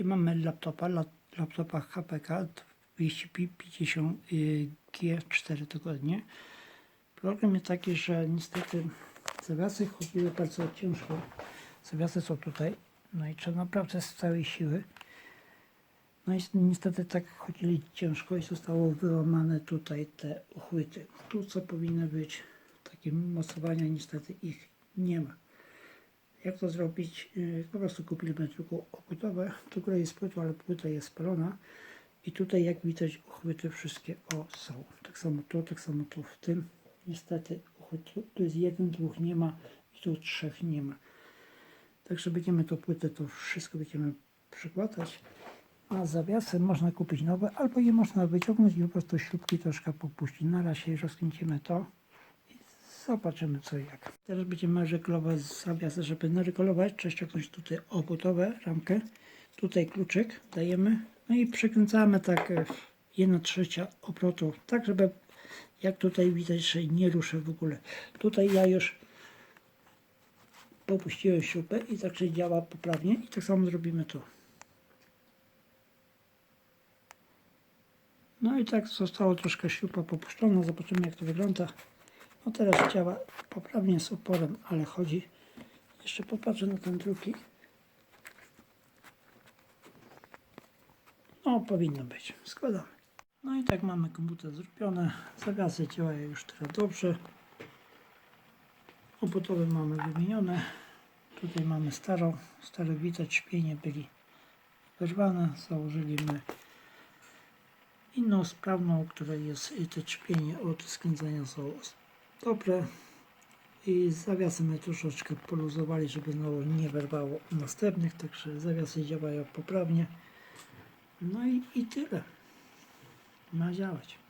Mamy laptopa, lap- laptopa HPK 250G4 tygodnie. Problem jest taki, że niestety zawiasy chodziły bardzo ciężko. Zawiasy są tutaj, no i trzeba naprawdę z całej siły. No i niestety tak chodzili ciężko i zostało wyłamane tutaj te uchwyty. Tu co powinny być takie mocowania, niestety ich nie ma. Jak to zrobić? Yy, Po prostu kupiliśmy tylko obudowe. Tu góra jest płyta, ale płyta jest spalona. I tutaj jak widać uchwyty wszystkie o są. Tak samo tu, tak samo tu w tym. Niestety uchwyt, tu- tu jest jeden, dwóch nie ma i tu trzech nie ma. Także będziemy tą płytę, to wszystko będziemy przykładać. A zawiasy można kupić nowe, albo je można wyciągnąć i po prostu śrubki troszkę popuścić. Na razie rozkręcimy to zobaczymy co i jak. Teraz będziemy regulować zawiasy, żeby naregulować, trzeba ściągnąć tutaj obudowe, ramkę. Tutaj kluczyk dajemy, no i przykręcamy tak e, 1 trzecia obrotu, tak żeby jak tutaj widać, że nie ruszę w ogóle. Tutaj ja już popuściłem śrubę i także działa poprawnie i tak samo zrobimy tu. No i tak zostało troszkę śruba popuszczona, zobaczymy jak to wygląda. No teraz działa poprawnie z oporem, ale chodzi. Jeszcze popatrzę na ten drugi. No powinno być, składamy. No i tak mamy komputer zrobione, zawiasy działają już teraz dobrze. Obudowy mamy wymienione. Tutaj mamy starą, stare widać szpienie byli wyrwane, założyliśmy inną sprawną, która jest te czpienie od skręcenia są dobre i zawiasy my troszeczkę poluzowali, żeby znowu nie wyrwało następnych, także zawiasy działają poprawnie. No i, i tyle. Ma działać.